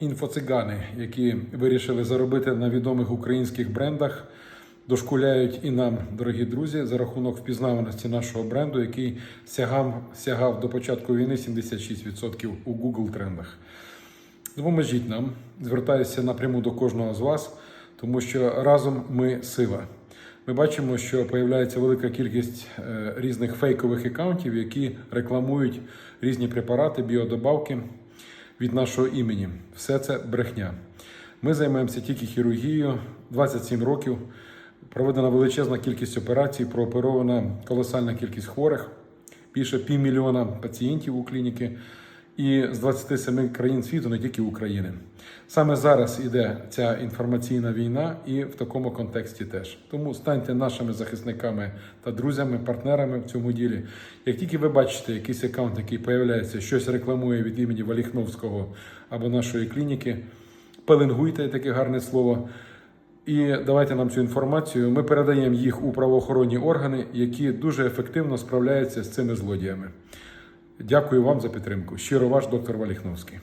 інфоцигани, які вирішили заробити на відомих українських брендах, дошкуляють і нам, дорогі друзі, за рахунок впізнаваності нашого бренду, який сягав, сягав до початку війни 76% у Google трендах. Допоможіть нам, звертаюся напряму до кожного з вас, тому що разом ми сила. Ми бачимо, що появляється велика кількість е, різних фейкових аккаунтів, які рекламують різні препарати, біодобавки від нашого імені. Все це брехня. Ми займаємося тільки хірургією 27 років. Проведена величезна кількість операцій, прооперована колосальна кількість хворих, більше півмільйона пацієнтів у клініки і з 27 країн світу, не тільки України. Саме зараз іде ця інформаційна війна, і в такому контексті теж. Тому станьте нашими захисниками та друзями, партнерами в цьому ділі. Як тільки ви бачите якийсь аккаунт, який появляється, щось рекламує від імені Валіхновського або нашої клініки, пеленгуйте таке гарне слово. І давайте нам цю інформацію. Ми передаємо їх у правоохоронні органи, які дуже ефективно справляються з цими злодіями. Дякую вам за підтримку. Щиро ваш доктор Валіхновський.